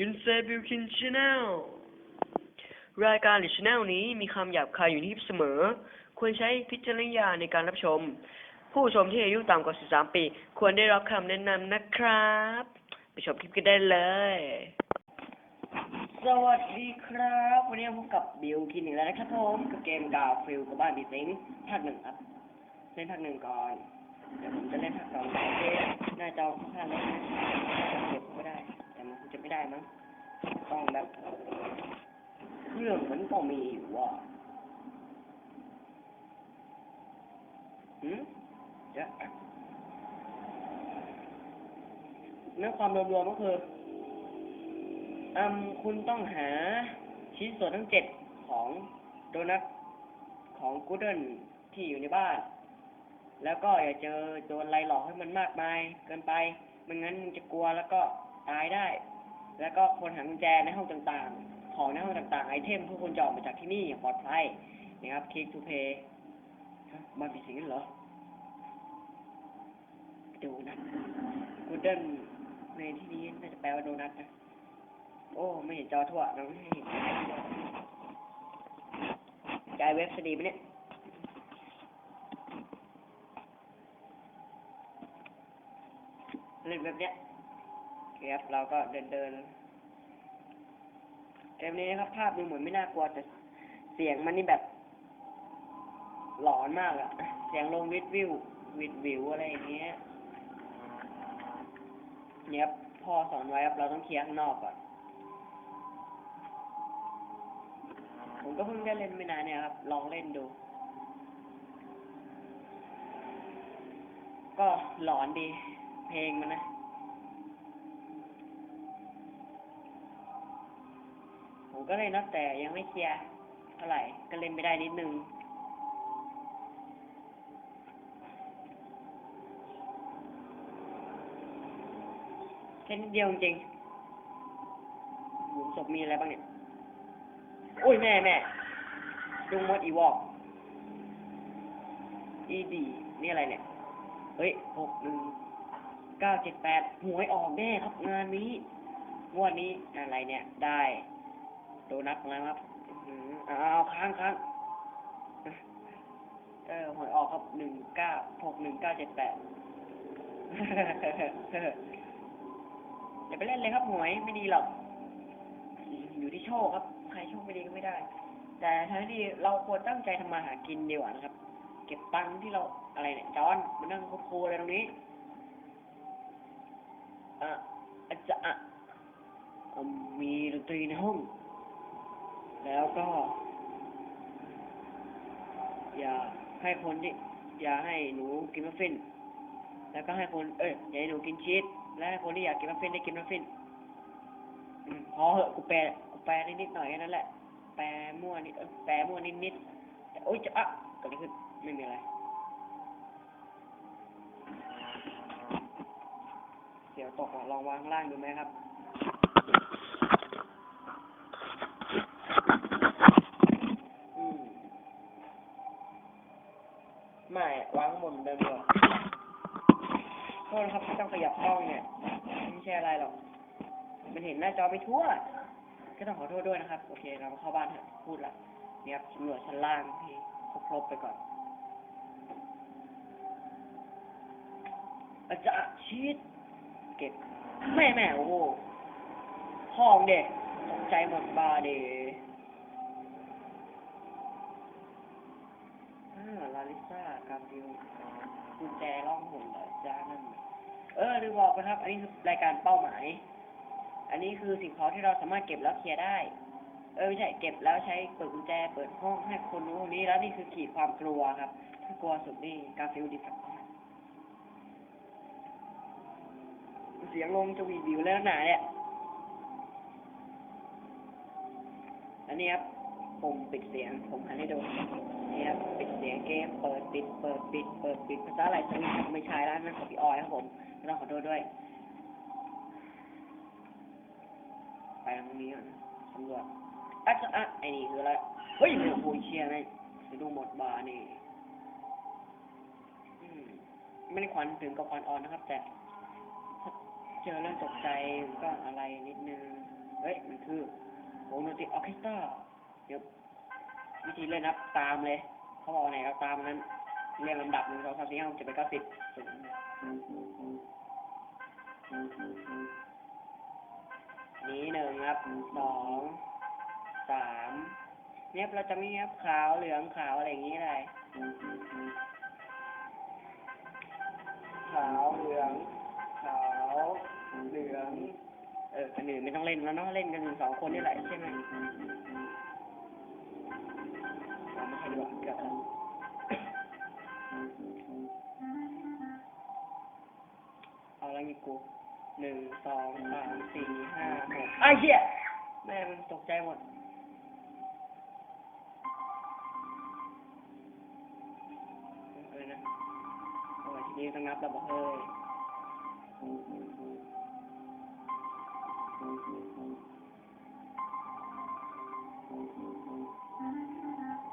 ยุนเซบิวคินชาแนลรายการหรือชาแนลนี้มีคำหยาบคายอยู่ในคลิปเสมอ ควรใช้พิจารณญาณในการรับชม ผู้ชมที่อายุต่ำกว่า 13 ปี ควรได้รับคำแนะนำนะครับ ไปชมคลิปกันได้เลย สวัสดีครับ วันนี้พบกับบิวคินอีกแล้วนะครับผมกับเกมดาวฟิลกับบ้านบีซิงภาคหนึ่งครับ เล่นภาคหนึ่งก่อน เดี๋ยวผมจะเล่นภาคสองหน้าจอข้างเล็กนะจะเก็บไม่ได้ จะไม่ได้มั้งต้องแบบเครื่องมันก็มีอยู่ว่ะหืมเดี๋ยวเนื้อความรวมๆก็คืออืมคุณต้องหาชิ้นส่วนทั้งเจ็ดของโดนัทของกูเดิลที่อยู่ในบ้าน แล้วก็อย่าเจอโดนไล่หลอกให้มันมากมายเกินไป ไม่งั้นมึงจะกลัวแล้วก็ตายได้ แล้วก็คนหากุญแจในห้องต่างๆ ของในห้องต่างๆ ไอเทมพวกคุณจะออกมาจากที่นี่อย่างปลอดภัยนะครับคลิกทูเพย์มาผิดสิ่งนั้นเหรอ โดนัทกูเดิลในที่นี้น่าจะแปลว่าโดนัทนะ โอ้ ไม่เห็นจอทั่วเราไม่ให้เห็นใจเว็บสดีไหมเนี่ยเล่นแบบเนี้ยเครับเราก็เดินเดิน เกมนี้นะครับภาพดูเหมือนไม่น่ากลัวแต่เสียงมันนี่แบบ หลอนมากอะเสียงลงวิดวิววิดวิวอะไรอย่างเงี้ยเนี่ยครับพ่อสอนไว้ครับเราต้องเคลียร์ข้างนอกก่อนผมก็เพิ่งได้เล่นไม่นานเนี่ยครับ ลองเล่นดู ก็หลอนดี เพลงมันนะ ผมก็เลยนับแต่ยังไม่เคลียร์เท่าไหร่ก็เล่นไม่ได้นิดนึงแค่นิดเดียวจริงหลุมศพมีอะไรบ้างเนี่ยโอ้ยแม่แม่จุงมดอีวอกอีดีนี่อะไรเนี่ย เฮ้ยหกหนึ่งเก้าเจ็ดแปดหวยออกแน่ครับงานนี้งวดนี้อะไรเนี่ย ได้ โดนัทของเราครับอื้ออ้าวค้างค้างเออหวยออกครับหนึ่งเก้าหกหนึ่งเก้าเจ็ดแปดอย่าไปเล่นเลยครับหวยไม่ดีหรอก อยู่ที่โชคครับ ใครโชคไม่ดีก็ไม่ได้ แต่ทั้งที่เราควรตั้งใจทำมาหากินดีกว่านะครับ เก็บตังค์ที่เราอะไรเนี่ยจอนมานั่งโคๆอะไรตรงนี้อะอาจจะอะอืมมีดนตรีในห้อง แล้วก็ อย่าให้คนที่อย่าให้หนูกินมัฟฟิน แล้วก็ให้คน เอ้ยอย่าให้หนูกินชีสและให้คนที่อยากกินมัฟฟินได้กินมัฟฟินอืมพอเหอะกูแปลกูแปลนิดๆหน่อยแค่นั้นแหละ แปลมั่วนิดแปลมั่วนิดๆแต่โอ๊ยจะอะเกิดอะไรขึ้นไม่มีอะไรเสียวตกลองวางล่างดูไหมครับ อืมไม่วางข้างบนเดิมเลยโทษนะครับที่ต้องขยับกล้องเนี่ย ไม่ใช่อะไรหรอก มันเห็นหน้าจอไม่ทั่ว ก็ต้องขอโทษด้วยนะครับ โอเค เราเข้าบ้านเถอะพูดละเนี่ยครับสำรวจชั้นล่างที่ครบๆไปก่อน อาจจะชีดเก็บแม่แม่โอ้โหห้องเด็กตกใจหมดบาเดอ่าลาลิซ่ากาฟิวกุญแจล่องหนเหรอจ้านั่น เออลืมบอกนะครับ อันนี้คือรายการเป้าหมาย อันนี้คือสิ่งของที่เราสามารถเก็บแล้วเคลียร์ได้ เออไม่ใช่เก็บแล้วใช้เปิดกุญแจ เปิดห้องให้คนนู้นคนนี้แล้วนี่คือขีดความกลัวครับ ถ้ากลัวสุดนี่กาฟิลดิสับเสียงลงจะวีวิวแล้วหนาเนี่ยอันนี้ครับผมปิดเสียงผมหันให้ดูนี่ครับปิดเสียงเกมเปิดปิดเปิดปิดเปิดปิดภาษาอะไรสวิตไม่ใช่แล้วนั่นของพี่ออยครับผมต้องขอโทษด้วย ไปทางนี้ก่อนนะสำรวจอะอะไอ้นี่คืออะไร เฮ้ยโอ้ยเชียร์ไงสะดุ้งหมดบาร์นี่อืมไม่ได้ควันถึงกับควันออนนะครับ แต่เจอเรื่องตกใจก็อะไรนิดนึง เฮ้ย มันคือวงดนตรีออเคสตราเดี๋ยววิธีเล่นนับตามเลย เขาบอกไหนเราตามนั้นเรียงลำดับหนึ่งสองสามสี่ห้าหกเจ็ดแปดเก้าสิบ นี้หนึ่งครับสองสามเนี่ยเราจะไมีครับขาวเหลืองขาวอะไรอย่างนี้อะไรขาวเหลืองขาวเหลืองเออคนอื่นไม่ต้องเล่นแล้วเนาะเล่นกันสองคนนี่แหละใช่ไหมไม่ใช่ดีกว่าเกือบแล้วเอาล้วมีกู หนึ่งสองสามสี่ห้าหกไอ้เหี้ยแม่มันตกใจหมด เออนะโอ้ยทีนี้ต้องนับแล้วบอกเฮ้ย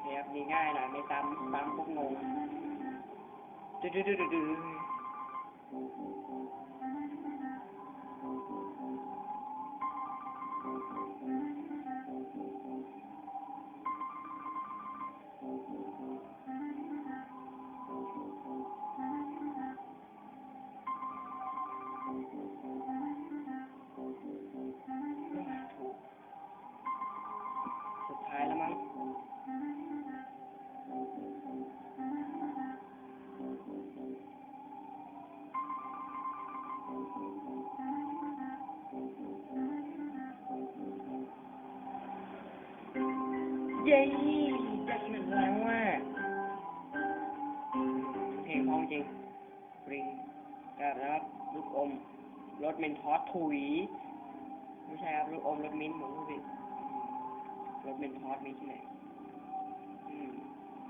เทปนี้ง่ายหน่อยไม่ซ้ำซ้ำพวกงงดื้อดื้อดื้อ ถเมนทอสถุย ไม่ใช่ครับลูกอมรถมิ้นท์ผมพูดผิดรถเมนทอสมีที่ไหนอืม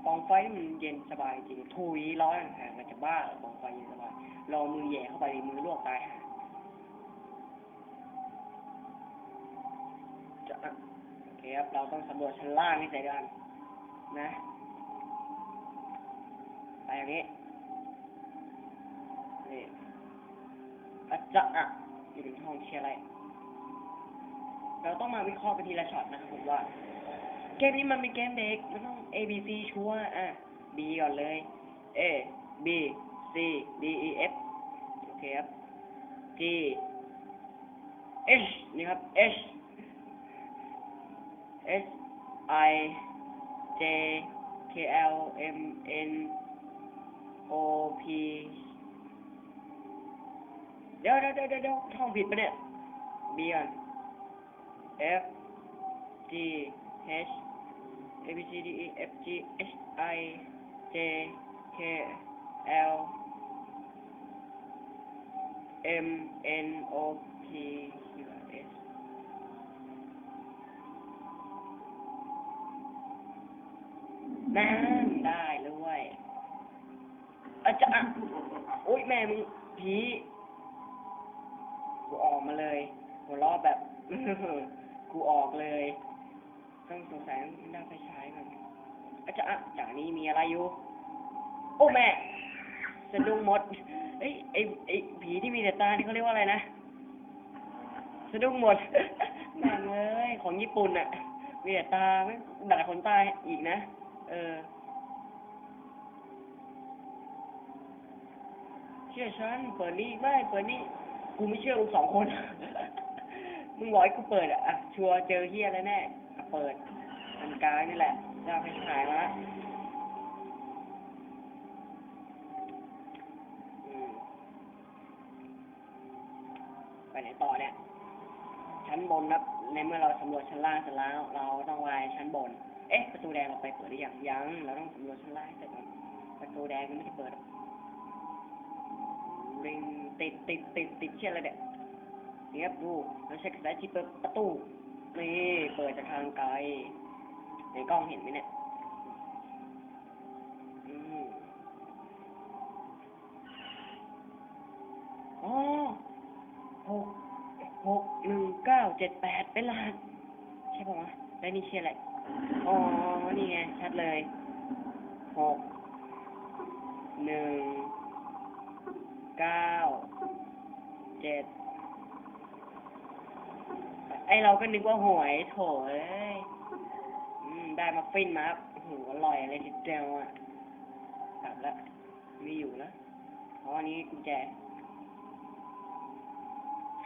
ปองไฟมันเย็นสบายจริงถุยร้อนห่างมันจะบ้าเหรองไฟเย็นสบายลองมือแหย่เข้าไปมือลวกตายห่าจะโอเคครับ เราต้องสำรวจชั้นล่างให้เสร็จก่อนนะไปอย่างนี้ จะอะอยู่ในห้องเชียร์อะไร เราต้องมาวิเคราะห์ไปทีละช็อตนะผมว่า เกมนี้มันเป็นเกมเด็ก มันต้อง A B C ชัวร์อะ B ก่อนเลย A B C D E F โอเคครับ G H นี่ครับ H S I J K L M N O P ดี๋ยวเดี๋ยวเดี๋ยวเดี๋ยวท่องผิดปะเนี่ย B ก่อน F G H A B C D E F G H I J K L M N O P Q R S นั่นได้เลยอาจารย์โอ๊ยแม่มึงผี กูออกมาเลย หัวราะแบบกูออกเลย ต้องสงสัยต้องได้ไฟฉายก่อนอาจารย์จากนี้มีอะไรอยู่ โอ้แม่สะดุ้งหมดเอ้ยไอไอผีที่มีแต่ตานี่เขาเรียกว่าอะไรนะสะดุ้งหมดแม่งเอ้ยของญี่ปุ่นอะมีแต่ตาไม่ดัดขนตาอีกนะเออ เชื่อฉันเปิดนี่ไม่เปิดนี่ กูไม่เชื่อมึงสองคน มึงบอกให้กูเปิดอะอะ ชัวร์เจอเฮียแล้วแน่อะเปิดอันกลางนี่แหละจะเอาไปขายมาอืมไปไหนต่อเนี่ย ชั้นบนครับ ในเมื่อเราสำรวจชั้นล่างเสร็จแล้ว เราต้องวายชั้นบน เอ๊ะ ประตูแดงเราไปเปิดหรือยังยัง เราต้องสำรวจชั้นล่างให้เสร็จก่อนประตูแดงยังไม่ได้เปิดหรอก ริงติดติดติดติดเชี่ยอะไรเนี่ยนี่ครับดูเราใช้กระดาษที่เปิดประตูนี่เปิดจากทางไกลในกล้องเห็นไหมเนี่ยอืมอ๋อหกหกหนึ่งเก้าเจ็ดแปดเป็นรหัสใช่ป่าวะแล้วนี่เชียร์อะไรอ๋อนี่ไงชัดเลยหกหนึ่ง เก้าเจ็ดไอ้เราก็นึกว่าหวยโถเอ้ยอืม ได้มาฟินมาครับโอ้โหอร่อยเลยทีเดียวอะกลับละม่อยู่แล้วเพราะอันนี้กุญแจ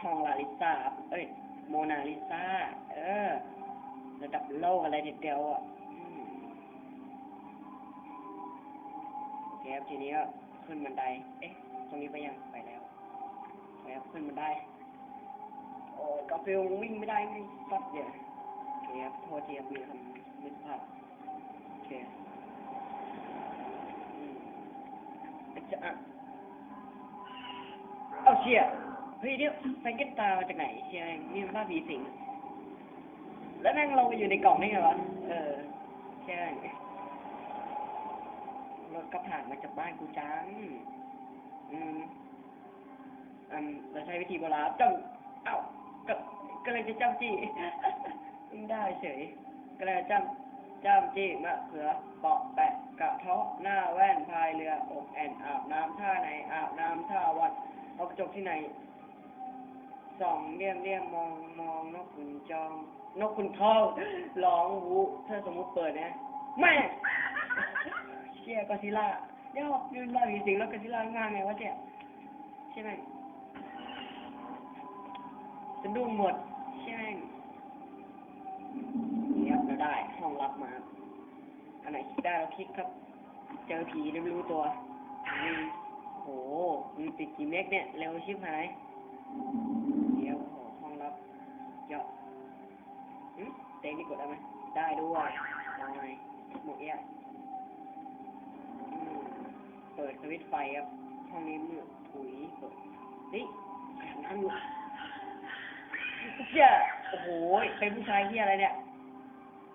ห้องลาลิซ่าครับเอ้ย โมนาลิซาเออ ระดับโลกอะไรทีเดียวอะโอเคครับทีนี้ก็ขึ้นบันได เอ๊ะ ตรงนี้ไปยังไปแล้วไปครับขึ้นบันได้ โอ้กาฟิลวิ่งไม่ได้ไม่ซัดเนี่ยโอเคครับโทษทีครับมีคำมิสภาพโอเคอืมอาจะอะเอาเชียเฮ้ยเดี๋ยวแฟรงเกนตามาจากไหนเชียนี่มันบ้าบีสิงแล้วแม่งลงไปอยู่ในกล่องได้ไงวะเออใช่รถก็ผ่านมาจากบ้านกูจัง อืมอืมเราใช้วิธีโบราณจ้องเอ้าก็ก็เลยจะจ้ำจี้ ไม่ได้เฉยก็เลยจ้ำจ้ำจี้มะเขือเปาะแปะกระเทาะหน้าแว่นพายเรืออกแอนอาบน้ำท่าไหนอาบน้ำท่าวัดเอากระจกที่ไหนส่องเลี่ยมเลี่ยมมองมองนกขุนจองนกขุนทองร้องวูถ้าสมมุติเปิดนะแม่เชี่ยก็ซิล่า เดี๋ยวยืนรออยู่จริงแล้วก็ซิล่าง่ายไงวะเจ๊ใช่ไหมจะดุ้งหมดใช่ไหมเนี่ยเราได้ห้องรับมาอันไหนคิดได้เราคลิกครับ เจอผีเนี่ยไม่รู้ตัวโอืมโหมีติดกี่เมกเนี่ยเร็วชิบหายเดี๋ยวโอ้ห้องรับเยอะเต็งนี่กดได้ไหมได้ด้วยได้หมดเอี้ย ปิดสวิตช์ไฟครับห้องนี้มืดถุยเปิดนี่อาบน้ำอยู่เชี่ยโอ้โหเป็นผู้ชายที่อะไรเนี่ย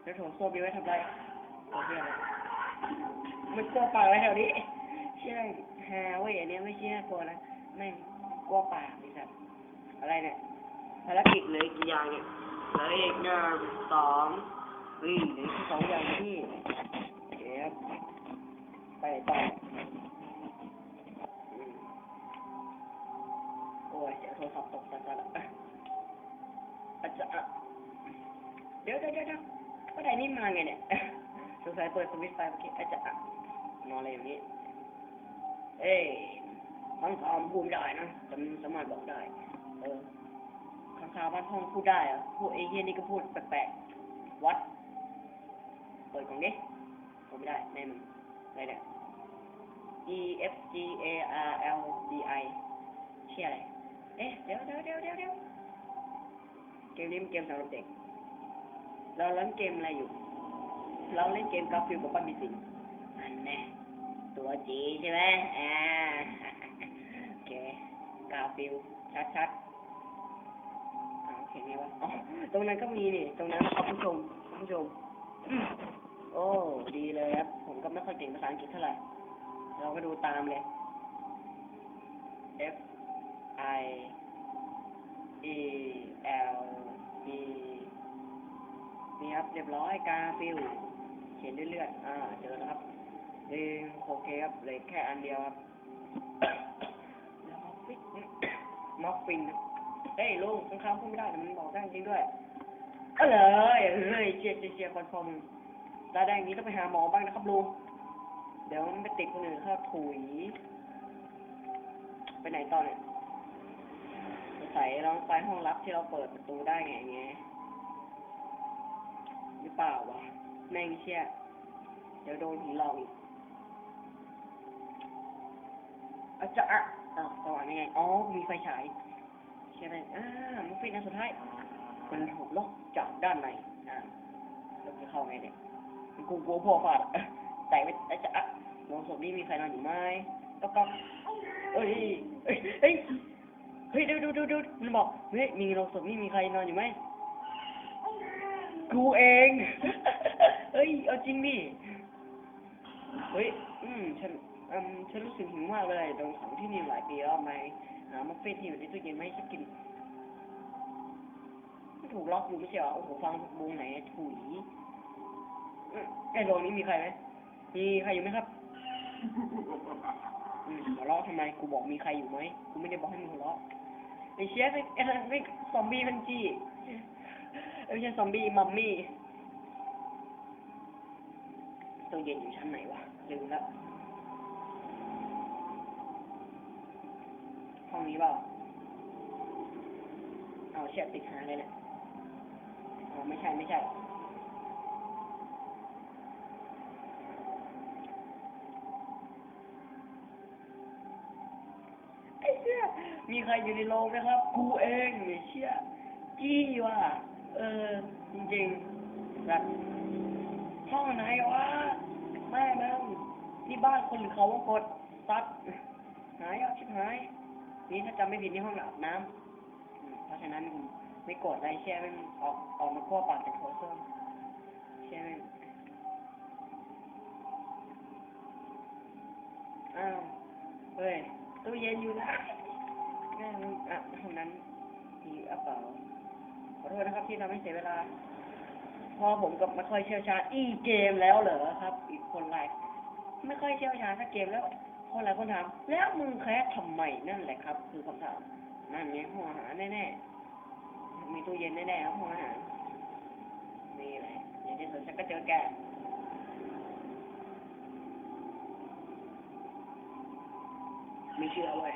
แล้วโถส้วมมีไว้ทำไรตัวเชี่ยอะไรมันกลัวป่ากไว้แถวนี้เชี่ยฮาเว้ยอันเนี้ยไม่เชี่ยน่ากลัวนะแม่กลัวป่ากดิสัตว์อะไรเนี่ยภารกิจเลยกี่อย่างเนี่ยเหลยอีกหนึ่งสองสี่สองอย่างนะพี่เดี๋ยวไปต่อ อ้ยเดี๋ยวโทรศัพท์ตกสัตว์ละอาจจะเดี๋ยวเดี๋ยวเดี๋ยวว่าไหนนี่มาไงเนี่ยสงสัยเปิดสวิตช์ไฟเมื่อกี้อาจจะนอนอะไรอย่างนี้ เอ้ยข้างคาวพูดได้นะแต่มันสามารถบอกได้ เออข้างคาวบ้านห้องพูดได้อะพูดไอ้เฮียนี่ก็พูดแปลกๆวัด เปิดกล่องดิพูดไม่ได้แน่มันอะไรเนี่ย E F G A R L D I เชี่ยอะไร เอ๊ะเดี๋ยวเดี๋ยวเดี๋ยวเดี๋ยวเดี๋ยวเกมนี้มันเกมสำหรับเด็ก เราเล่นเกมอะไรอยู่ เราเล่นเกมกราฟิลกับปั้นมีสิงอันแน่ตัวจีใช่ไหมอ่าโอเคกราฟิลชัดๆอ่าโอเคไงวะอ๋อตรงนั้นก็มีนี่ตรงนั้นนะครับผู้ชมผู้ชมอืมโอ้ดีเลยครับ ผมก็ไม่ค่อยเก่งภาษาอังกฤษเท่าไหร่ เราก็ดูตามเลย F I E L E นี่ครับเรียบร้อยกาฟิลเขียนเรื่อยๆอ่าเจอแล้วครับเออโอเคครับเหลยแค่อันเดียวครับแล้วม็อกฟินม็อกฟินเฮ้ยลุงข้างๆพูดไม่ได้แต่มันบอกได้จริงด้วยเออเลยเฮ้ยเชียร์เชียร์เชียร์คอนฟอร์มตาแดงนี้ต้องไปหาหมอบ้างนะครับลุงเดี๋ยวมันไปติดคนอื่นเข้าถุยไปไหนต่อเนี่ย ใส่ลองไปห้องรับที่เราเปิดประตูได้ไงไงหรือเปล่าวะแม่งเชี่ยเดี๋ยวโดนผีหลอกอีกอาจจะอะอ้าวต่อยังไงอ๋อมีไฟฉายเชี่ยอะไรอ่ามันฟินอันสุดท้ายมันถูกล็อกจากด้านในอ่าเราจะเข้าไงเนี่ยมันกูกลัวพวกฟาดแต่ไม่อาจจะอะโรงศพนี้มีใครนอนอยู่ไหมก็ก็เอ้ยเอ้ยเฮ้ยเฮ้ยดูดูดูดูมันบอกเฮ้ยมีโรงศพนี่มีใครนอนอยู่ไหมกูเองเฮ้ยเอาจริงดิเฮ้ยอืมฉันอืมฉันรู้สึกหิวมากเลยโดนขังที่นี่หลายปีแล้วไหมหามาเฟ่ที่อยู่ในตู้เย็นไห้ฉันกินไม่ถูกล็อกอยู่ไม่ใช่เหรอโอ้โหฟังวงไหนถุยอืมไอ้โรงนี้มีใครไหมมีใครอยู่ไหมครับอืมหัวเราะทำไมกูบอกมีใครอยู่ไหมกูไม่ได้บอกให้มึงหัวเราะ ไอ้เชี่ยไอ้ไอเป็นซอมบี้มันจี้ไม่ใช่ซอมบี้มัมมี่ตู้เย็นอยู่ชั้นไหนวะลืมแล้วห้องนี้เปล่าเอาเชี่ยติดหางเลยแหละอ๋อไม่ใช่ไม่ใช่ ไอ้เชี่ย มีใครอยู่ในโรงไหมครับ กูเองไอ้เชี่ยจี้ว่ะเออ จริงๆแบบห้องไหนวะแม่แม่งนี่บ้านคนหรือเขาว่ากดซัดหายอะชิบหาย นี่ถ้าจำไม่ผิดนี่ห้องอาบน้ำเพราะฉะนั้นไม่กรธอะไรเชี่ยม่งออกออกมาขั้วปากจากโถส้วมเชี่ยม่งอ้าวเฮ้ยตู้เย็นอยู่นะ แม่มึงอะห้องนั้นมีกระเป๋าขอโทษนะครับที่ทำให้เสียเวลาพอผมก็ไม่ค่อยเชี่ยวชาญอีเกมแล้วเหรอครับ อีกคนไลน์ไม่ค่อยเชี่ยวชาญสักเกมแล้ว คนหลายคนถามแล้วมึงแคสทำไมนั่นแหละครับ คือคำถามนั่นไงห้องอาหารแน่ๆมีตู้เย็นแน่ๆครับห้องอาหารนี่แหละอย่างที่สุดฉันก็เจอแกไม่เชื่อเว้ย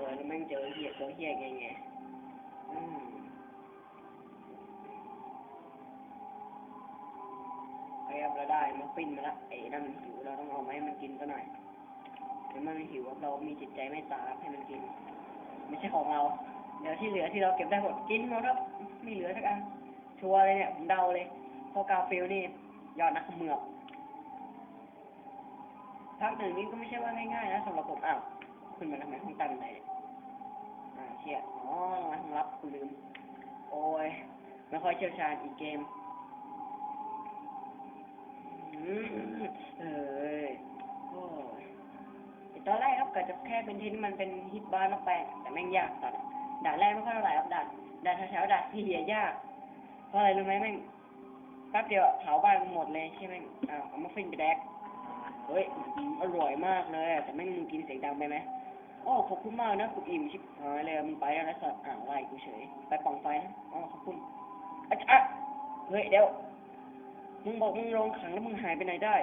ออแล้วแม่งเจอเหี้ยเจอเหี้ยไงไงอืมไอ้ครับเราได้มาปิ้นมาละไอ้นั่นมันหิวเราต้องเอามาให้มันกินซะหน่อยเดี๋ยวมันหิวเรามีจิตใจไม่ตาให้มันกิน ไม่ใช่ของเรา เดี๋ยวที่เหลือที่เราเก็บได้หมดกินหมดครับไม่เหลือสักอันชัวร์เลยเนี่ยผมเดาเลยเพราะกาฟิลนี่ยอดนักเมือบภาคหนึ่งนี่ก็ไม่ใช่ว่าง่ายๆนะสำหรับผมอ้าว ขึ้นมาทำไมห้องตันไหนอ่าเชี่ยอ๋อรางวัลรับกูลืม โอ้ยไม่ค่อยเชี่ยวชาญอีกเกมอืมเอ้ยโอ้ยแต่ตอนแรกครับก็จะแค่เป็นที่มันเป็นฮิตบ้านมากไปแต่แม่งยากตอนด่านแรกไม่ค่อยเท่าไหร่ครับด่านด่านแถวๆด่านที่เหียยาก เพราะอะไรรู้ไหมแม่งแป๊บเดียวเผาบ้านหมดเลยใช่ไหมอ้าวเอามาฟินไปแดกเฮ้ยอร่อยมากเลยแต่แม่งมึงกินเสียงดังไปไหม อ๋อขอบคุณมากนะกูอิ่มชิบหายเลยมึงไปแล้วนะสัตว์อ้าวไล่กูเฉย ไปป่องไฟนะอ๋อขอบคุณอะอะเฮ้ยเดี๋ยว มึงบอกมึงลงขังแล้วมึงหายไปไหนได้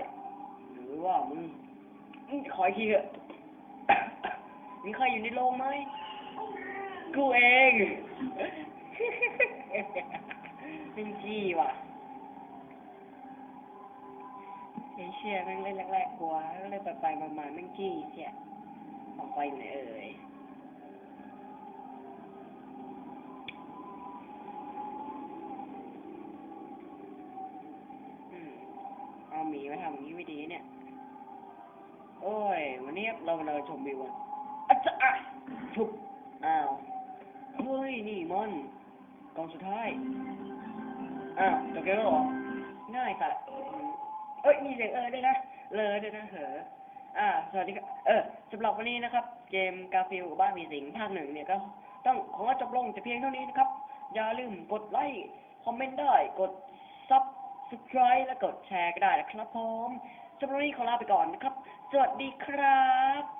หรือว่ามึงมึงขออีกทีเถอะมีใครอยู่ในโรงไหมกูเองเป็นจี้ว่ะไอ้เชี่ยแม่งเล่นแรกๆกลัวก็เลยไปไปๆมาๆแม่งจี้เชี่ย ออกไปไหนเอ่ยเอาหมีมาทำอย่างนี้ไม่ดีเนี่ย โอ้ย วันนี้เราเราชมวิวกันอะจะอะทุบอ้าว เฮ้ย นี่มันกองสุดท้าย อ้าวจบเกมแล้วหรอ ง่ายค่ะอืมเอ้ย มีเสียงเออด้วยนะ เลยด้วยนะ เหอะอ่า สวัสดีครับ เออ สำหรับวันนี้นะครับ เกมกาฟิลกับบ้านมีสิงภาคหนึ่งเนี่ยก็ต้องขอจบลงแต่เพียงเท่านี้นะครับ อย่าลืมกดไลค์คอมเมนต์ได้กดซับสไคร b e และกดแชร์ก็ได้นะครับผมสำหรับวันนี้ขอลาไปก่อนนะครับ สวัสดีครับ